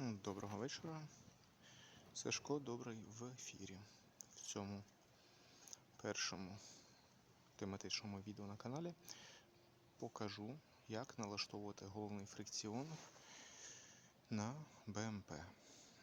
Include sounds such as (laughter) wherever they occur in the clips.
Доброго вечора. Сашко добрий в ефірі. В цьому першому тематичному відео на каналі покажу, як налаштовувати головний фрикціон на БМП.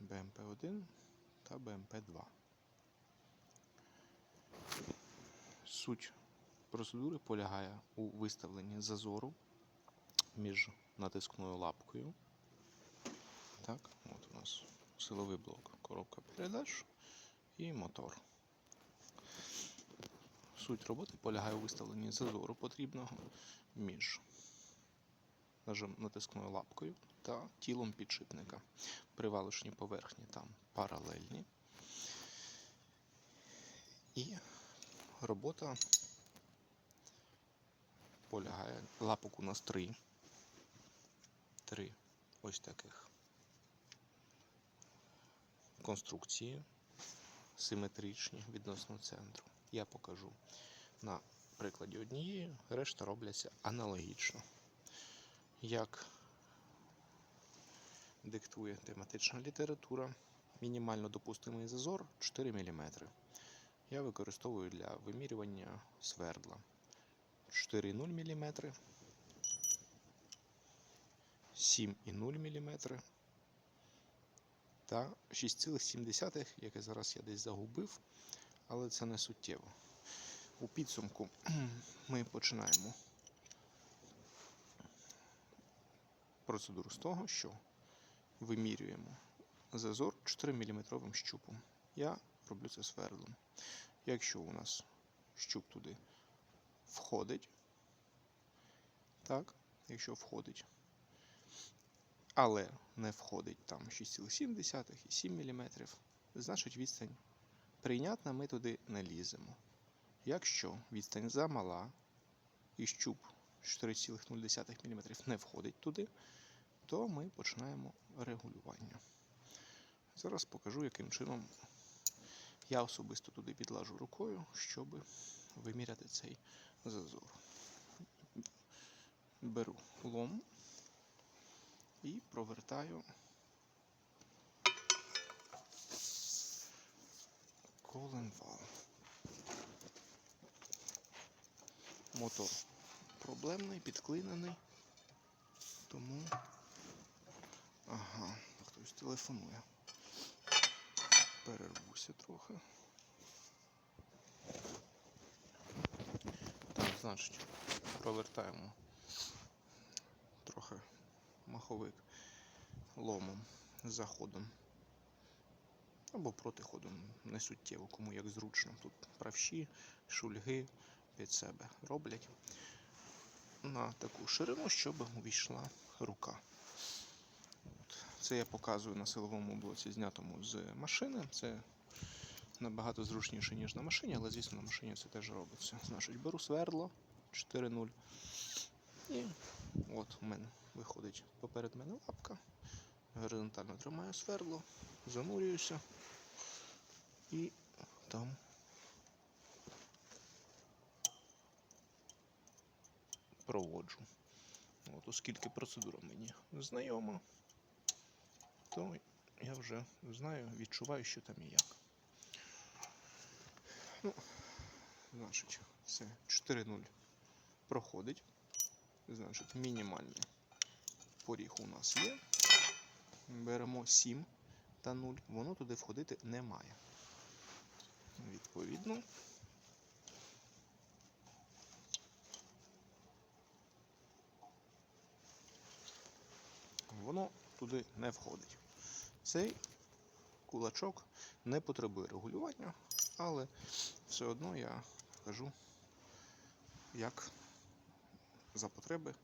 БМП-1 та БМП-2. Суть процедури полягає у виставленні зазору між натискною лапкою так, от у нас силовий блок, коробка передач і мотор. Суть роботи полягає у виставленні зазору потрібного між натискною лапкою та тілом підшипника. Привалочні поверхні там паралельні. І робота полягає. Лапок у нас три. Три ось таких конструкції симетричні відносно центру. Я покажу на прикладі однієї, решта робляться аналогічно. Як диктує тематична література, мінімально допустимий зазор 4 мм. Я використовую для вимірювання свердла 4,0 мм, 7,0 мм та 6,7, яке зараз я десь загубив, але це не суттєво. У підсумку (clears throat) ми починаємо процедуру з того, що вимірюємо зазор 4 мм щупом. Я роблю це свердлом. Якщо у нас щуп туди входить, так, якщо входить, але не входить там 6,7 і 7 мм, значить відстань прийнятна, ми туди не ліземо. Якщо відстань замала і щуп 4,0 мм не входить туди, то ми починаємо регулювання. Зараз покажу, яким чином я особисто туди підлажу рукою, щоб виміряти цей зазор. Беру лом і провертаю коленвал. Мотор проблемний, підклинений, тому ага, хтось телефонує. Перервуся трохи. Так, значить, провертаємо маховик ломом заходом або протиходом, не суттєво, кому як зручно. Тут правші, шульги під себе роблять на таку ширину, щоб увійшла рука. От. Це я показую на силовому блоці, знятому з машини. Це набагато зручніше, ніж на машині, але звісно на машині це теж робиться. Значить, беру свердло 4.0 і от у мене виходить поперед мене лапка. Горизонтально тримаю свердло, занурююся і там проводжу. От, оскільки процедура мені знайома, то я вже знаю, відчуваю, що там і як. Ну, значить, все, 4.0 проходить. Значить, мінімальний поріг у нас є. Беремо 7 та 0, воно туди входити не має. Відповідно. Воно туди не входить. Цей кулачок не потребує регулювання, але все одно я кажу, як за потреби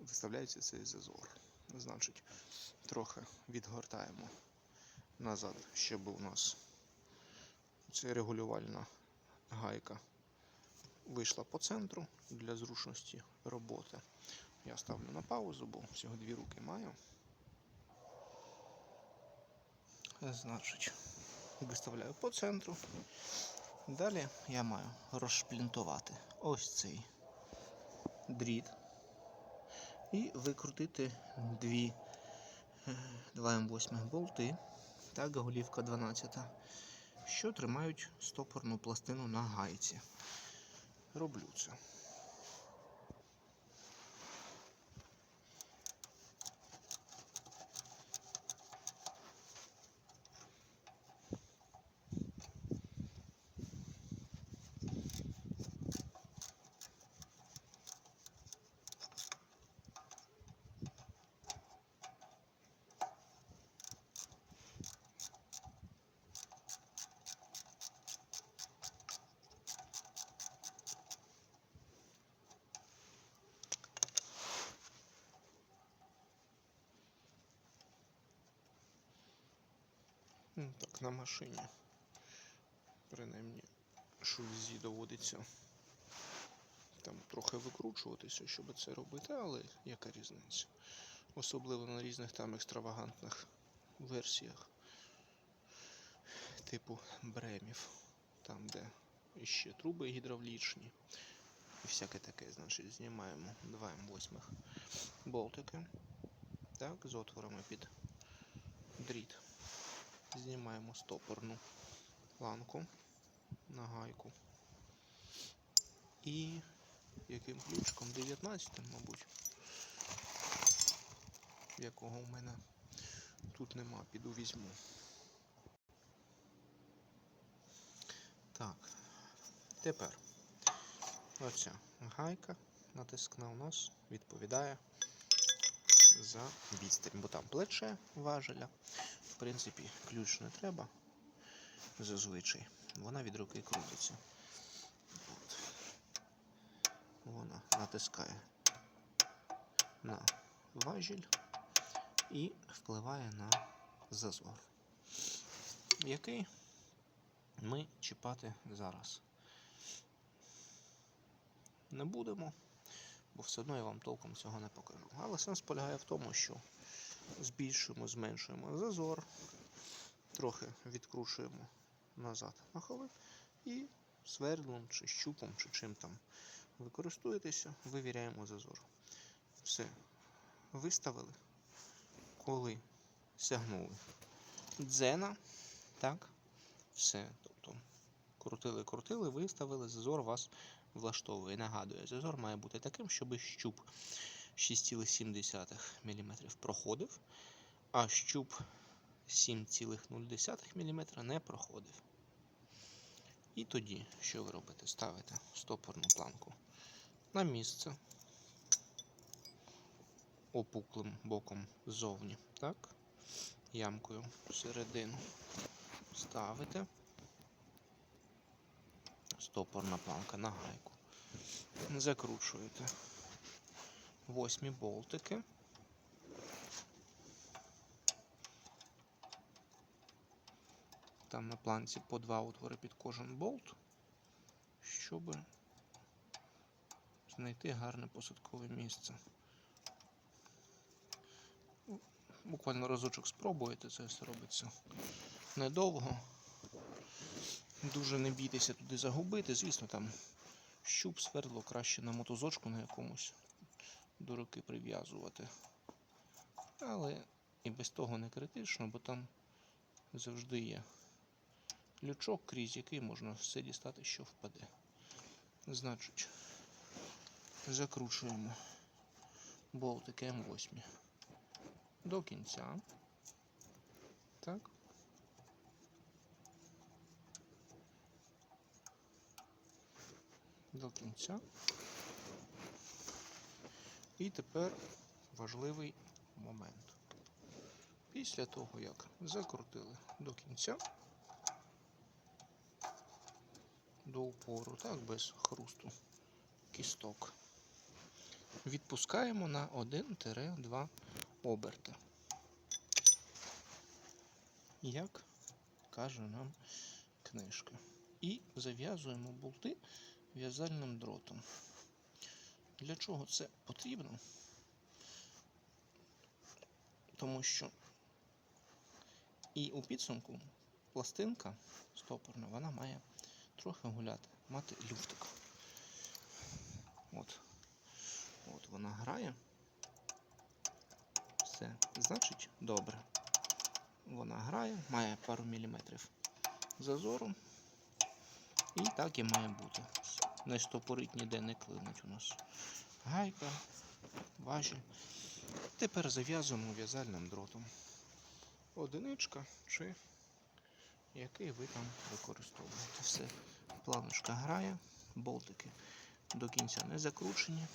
виставляється цей зазор. Значить, трохи відгортаємо назад, щоб у нас ця регулювальна гайка вийшла по центру для зручності роботи. Я ставлю на паузу, бо всього дві руки маю. Значить, виставляю по центру. Далі я маю розшплінтувати ось цей дріт і викрутити дві, е, 2М8 болти та голівка 12, що тримають стопорну пластину на гайці. Роблю це. Ну, Так, на машині. Принаймні, шульзі доводиться там трохи викручуватися, щоб це робити, але яка різниця? Особливо на різних там екстравагантних версіях. Типу бремів, там, де іще труби гідравлічні. І всяке таке, значить, знімаємо 2М8 болтики. Так, з отворами під дріт. Знімаємо стопорну планку на гайку. І яким ключиком? 19, мабуть. Якого в мене тут нема, піду візьму. Так. Тепер оця гайка натискна у нас відповідає за відстань, бо там плече важеля. В принципі, ключ не треба зазвичай. Вона від руки крутиться. От. Вона натискає на важіль і впливає на зазор, який ми чіпати зараз не будемо, бо все одно я вам толком цього не покажу. Але сенс полягає в тому, що збільшуємо, зменшуємо зазор, трохи відкручуємо назад маховик і свердлом чи щупом, чи чим там ви користуєтеся, вивіряємо зазор. Все. Виставили, коли сягнули дзена, так, все. Тобто крутили, крутили, виставили, зазор вас влаштовує. Нагадую, зазор має бути таким, щоб щуп 6,7 мм проходив, а щуп 7,0 мм не проходив. І тоді, що ви робите? Ставите стопорну планку на місце опуклим боком ззовні, так? Ямкою всередину ставите стопорна планка на гайку. Закручуєте восьмі болтики. Там на планці по два отвори під кожен болт, щоб знайти гарне посадкове місце. Буквально разочок спробуєте, це все робиться недовго. Дуже не бійтеся туди загубити. Звісно, там щуп, свердло краще на мотозочку на якомусь до руки прив'язувати. Але і без того не критично, бо там завжди є лючок, крізь який можна все дістати, що впаде. Значить, закручуємо болтики М8 до кінця. Так. До кінця. І тепер важливий момент. Після того, як закрутили до кінця, до упору, так, без хрусту кісток, відпускаємо на 1-2 оберти. Як каже нам книжка. І зав'язуємо болти в'язальним дротом. Для чого це потрібно? Тому що і у підсумку пластинка стопорна, вона має трохи гуляти, мати люфтик. От. От вона грає. Все, значить, добре. вона грає, має пару міліметрів зазору. І так і має бути. Не стопорить ніде не клинить у нас. Гайка, важіль. Тепер зав'язуємо в'язальним дротом. Одиничка чи який ви там використовуєте. Все. Планочка грає, болтики до кінця не закручені.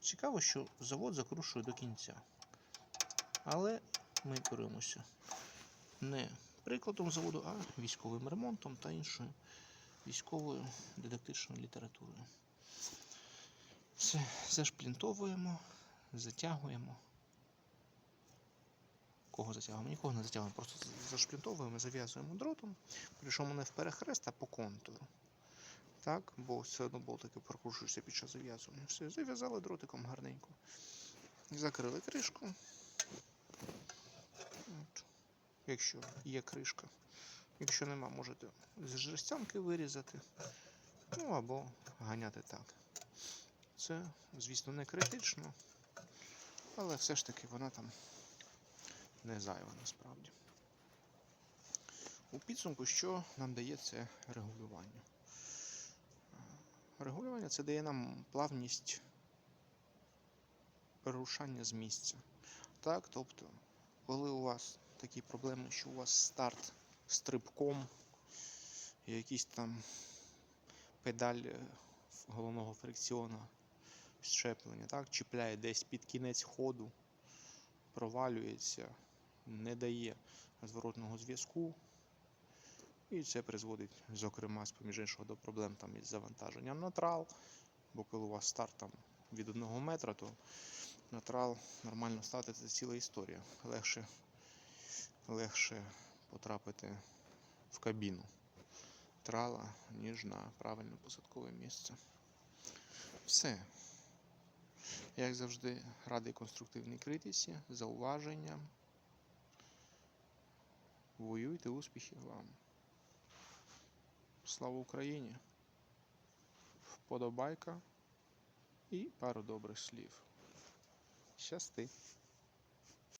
Цікаво, що завод закручує до кінця. Але ми керуємося не прикладом заводу, а військовим ремонтом та іншою військовою дидактичною літературою. Все, зашплінтовуємо, затягуємо. Кого затягуємо? Нікого не затягуємо, просто зашплінтовуємо, зав'язуємо дротом, причому не в перехрест, а по контуру. Так, бо все одно болтики прокручуються під час зав'язування. Все, зав'язали дротиком гарненько. Закрили кришку. От. Якщо є кришка. Якщо нема, можете з жерстянки вирізати. Ну або ганяти так. Це, звісно, не критично, але все ж таки вона там не зайва насправді. У підсумку, що нам дає це регулювання? Регулювання це дає нам плавність перерушання з місця. Так, тобто, коли у вас такі проблеми, що у вас старт стрибком, якісь там педаль е, головного фрикціона щеплення, так, чіпляє десь під кінець ходу, провалюється, не дає зворотного зв'язку. І це призводить, зокрема, з поміж іншого, до проблем там із завантаженням на трал. Бо коли у вас старт там від одного метра, то на трал нормально стати це ціла історія. Легше, легше потрапити в кабіну трала, ніж на правильне посадкове місце. Все. Як завжди, радий конструктивній критиці, зауваженням. Воюйте, успіхів вам. Слава Україні! Вподобайка і пару добрих слів. Щасти!